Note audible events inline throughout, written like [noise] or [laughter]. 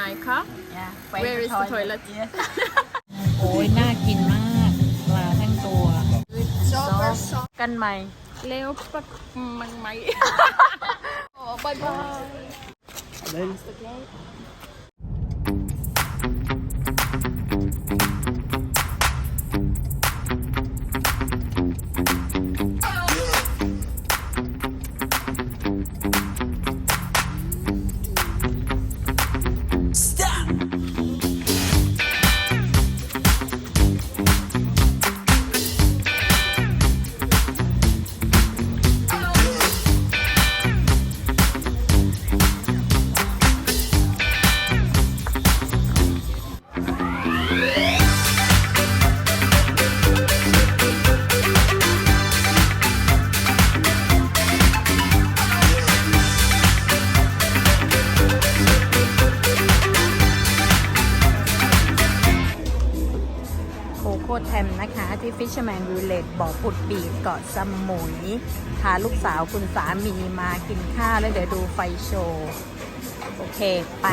ไหนคะ Yeah. Where is the toilet? Yes. โอ้ยน่ากินมากปลาทั้งตัว Super soft กันใหม่ เร็วปักมังไหมโอ้บายบายโคโคแทมนะคะ ที่ Fisherman Village บ่อผุดปีกเกาะสมุย พาลูกสาวคุณสามีมากินข้าว แล้วเดี๋ยวดูไฟโชว์ โอเคไป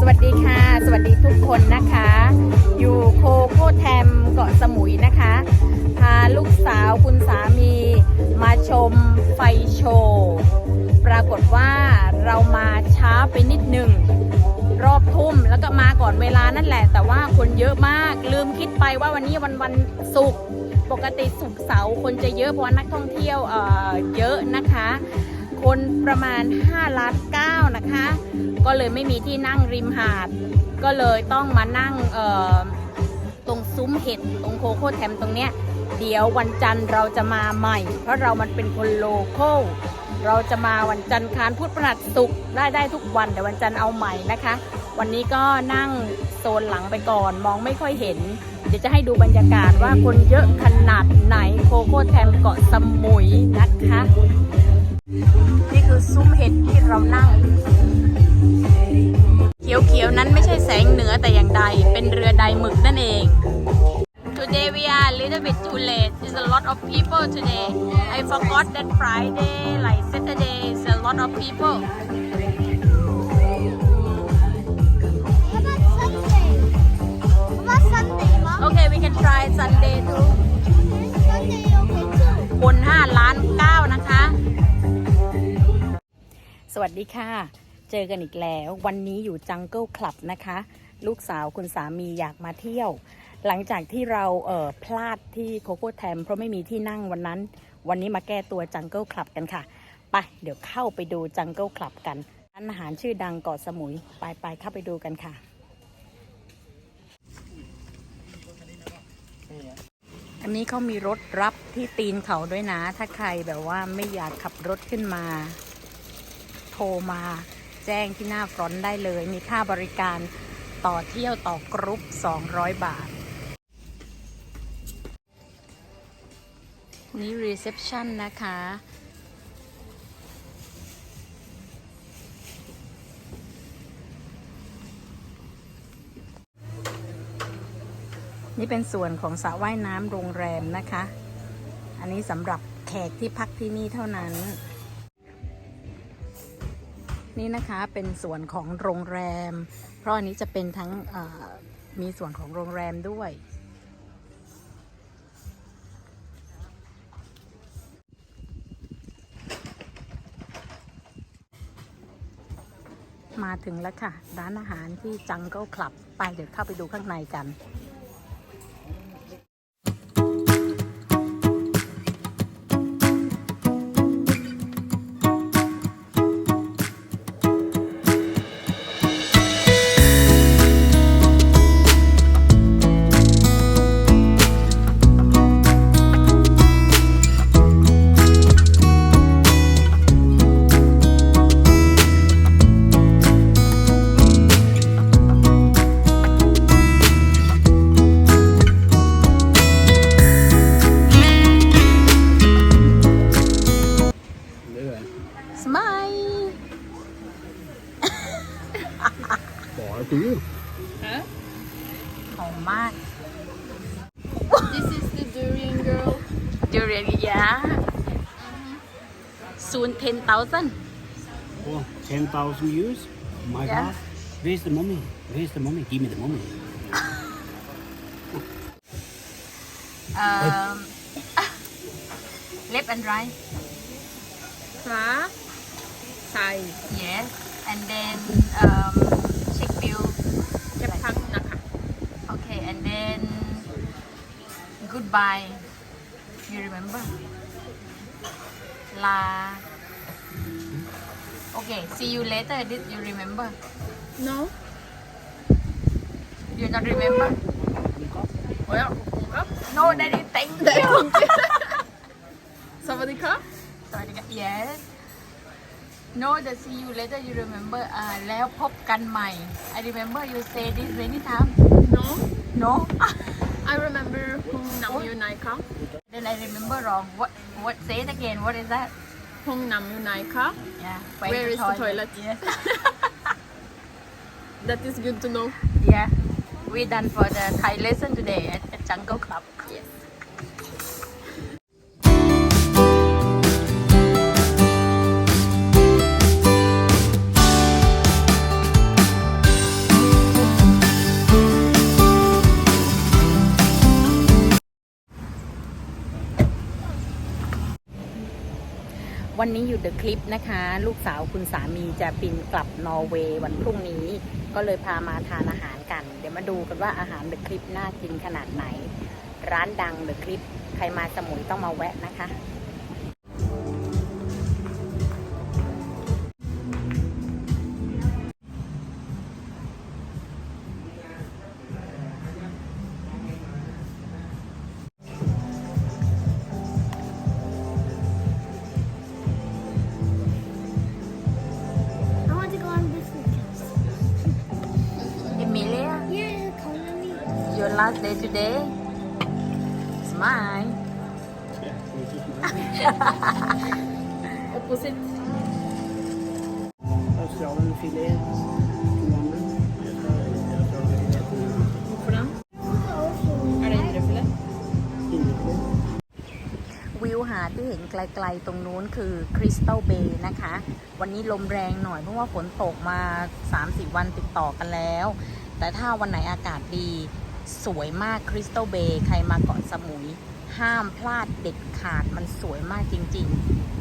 สวัสดีค่ะสวัสดีทุกคนนะคะ อยู่โคโค่แทมเกาะสมุยนะคะ พาลูกสาวคุณสามี ชมไฟโชว์ปรากฏว่าเรามาช้าไปนิดหนึ่งรอบทุ่มแล้วก็มาก่อนเวลานั่นแหละ แต่ว่าคนเยอะมากลืมคิดไปว่าวันนี้วันวันศุกร์ปกติศุกร์เสาร์คนจะเยอะเพราะนักท่องเที่ยวเอ่อเยอะนะคะ คนประมาณ5ล้าน9นะคะ ก็เลยไม่มีที่นั่งริมหาด ก็เลยต้องมานั่งตรงซุ้มเห็ดตรงโคโค่แทมตรงเนี้ย เดี๋ยววันจันทร์เราจะมาใหม่ เพราะเรามันเป็นคนโลโก้เราจะมาวันจันทร์คารพุธพฤหัสศุกร์ได้ได้ทุกวันแต่วันจันทร์เอาใหม่นะคะ วันนี้ก็นั่งโซนหลังไปก่อนมองไม่ค่อยเห็น เดี๋ยวจะให้ดูบรรยากาศว่าคนเยอะขนาดไหนโคโค่แทมเกาะสมุยนะคะ นี่คือซุ้มเห็ดที่เรานั่ง เขียวๆนั้นไม่ใช่แสงเหนือแต่อย่างใดเป็นเรือใดหมึกนั่นเอง little bit too late. There's a lot of people today. I forgot that Friday, like Saturday, is a lot of people. Okay, we can try Sunday too. Sunday, okay too. คน5ล้าน9นะคะ สวัสดีค่ะ เจอกันอีกแล้ว วันนี้อยู่จังเกิลคลับนะคะ ลูกสาวคุณสามีอยากมาเที่ยว หลังจากที่เราเอ่อพลาดที่โคโค่แทมเพราะไม่มีที่นั่งวันนั้น วันนี้มาแก้ตัวจังเกิลคลับกันค่ะ ไปเดี๋ยวเข้าไปดูจังเกิลคลับกันร้านอาหารชื่อดังเกาะสมุย ไปไปเข้าไปดูกันค่ะ อันนี้เขามีรถรับที่ตีนเขาด้วยนะ ถ้าใครแบบว่าไม่อยากขับรถขึ้นมา โทรมาแจ้งที่หน้าฟรอนต์ได้เลย มีค่าบริการต่อเที่ยวต่อกรุ๊ป 200 บาท นี่รีเซพชันนะคะ นี่เป็นส่วนของสระว่ายน้ำโรงแรมนะคะ อันนี้สำหรับแขกที่พักที่นี่เท่านั้น นี่นะคะเป็นส่วนของโรงแรม เพราะอันนี้จะเป็นทั้งมีส่วนของโรงแรมด้วย มาถึงแล้วค่ะ ร้านอาหารที่จังเกิลคลับ ไปเดี๋ยวเข้าไปดูข้างในกัน to you. Huh? Oh my. this is the durian girl. Durian, yeah. Soon 10,000. Oh, 10,000 years? My yeah. God. Where's the mummy? Where's the mummy? Give me the mummy. [laughs] um, [laughs] left and right. Far. Side. Yes. And then um, goodbye you remember la okay see you later did you remember no you not remember well ครับ no daddy thank you สวัสดีครับสวัสดีค่ะ yes no the see you later you remember อ่าแล้วพบกันใหม่ I remember you say this many times no no I remember ห้องน้ำอยู่ไหนคะ then I remember wrong what what say it again what is that ห้องน้ำอยู่ไหนคะ yeah Where is the toilet? yes that is good to know yeah we done for the Thai lesson today at, at Jungle Club yes Yes วันนี้อยู่เดอะคลิปนะคะ ลูกสาวคุณสามีจะบินกลับนอร์เวย์วันพรุ่งนี้ ก็เลยพามาทานอาหารกัน เดี๋ยวมาดูกันว่าอาหารเดอะคลิปน่ากินขนาดไหน ร้านดังเดอะคลิปใครมาสมุยต้องมาแวะนะคะ last day today smile Yeah, it's just mine. opposite Australienfilet. 200. Yes, I- hvorfor den er det indrefilet Innefilet. วิวหาดที่เห็นไกลๆตรงนู้นคือคริสตัลเบย์นะคะ วันนี้ลมแรงหน่อยเพราะว่าฝนตกมา3-4วันติดต่อกันแล้ว แต่ถ้าวันไหนอากาศดี สวยมากคริสตัลเบย์ใครมาเกาะสมุย ห้ามพลาดเด็ดขาดมันสวยมากจริง ๆ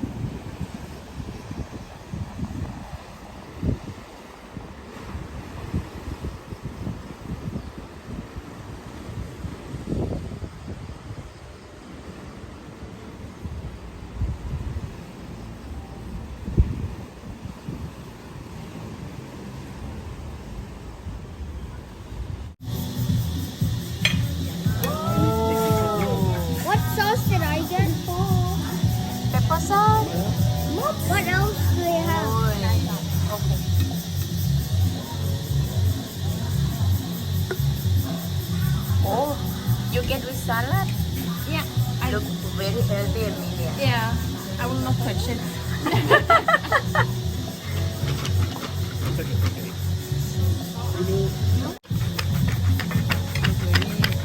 I will not touch it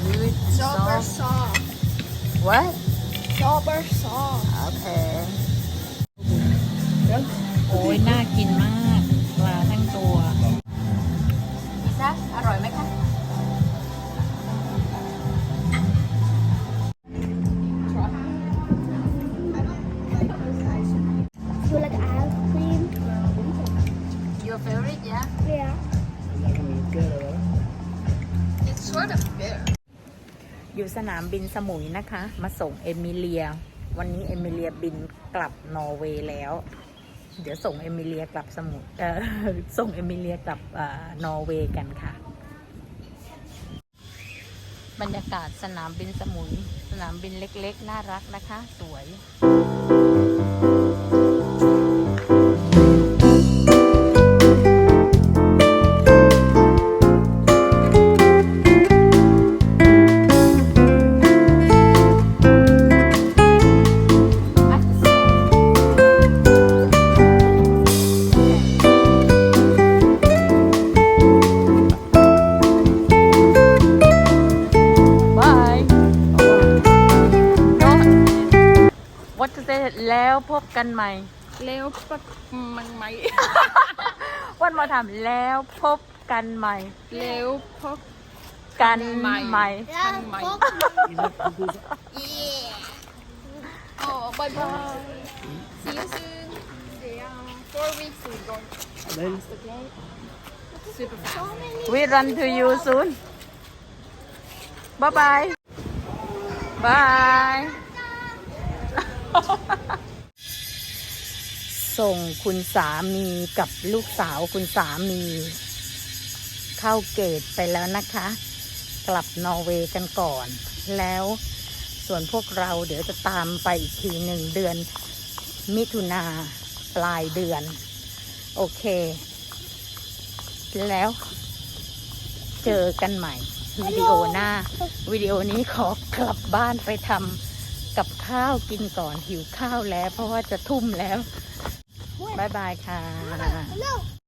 good Super sauce soft. what Super soft. โอเคโอ้ยน่ากินมาก ปลาทั้งตัว พิซซ่าอร่อยไหม อยู่สนามบินสมุยนะคะ มาส่งเอมิเลีย วันนี้เอมิเลียบินกลับนอร์เวย์แล้ว เดี๋ยวส่งเอมิเลียกลับสมุยเออส่งเอมิเลียกลับอนอร์เวย์กันค่ะ บรรยากาศสนามบินสมุย สนามบินเล็กๆ น่ารักนะคะ สวย กันใหม่ แล้วปักมันไหม วันมาทำแล้วพบกันใหม่ แล้วพบกันใหม่ใหม่ Yeah, my- fuck. Is that because Yeah. oh bye bye see you soon yeah four weeks we go then okay super fast we run to you soon bye bye bye ส่งคุณสามีกับลูกสาวคุณสามี เข้าเกตไปแล้วนะคะ กลับนอร์เวย์กันก่อน แล้วส่วนพวกเราเดี๋ยวจะตามไปอีกทีหนึ่งเดือน มิถุนาปลายเดือน โอเค แล้วเจอกันใหม่วิดีโอหน้า วิดีโอนี้ขอกลับบ้านไปทำกับข้าวกินก่อนหิวข้าวแล้ว เพราะว่าจะทุ่มแล้ว บ๊ายบายค่ะ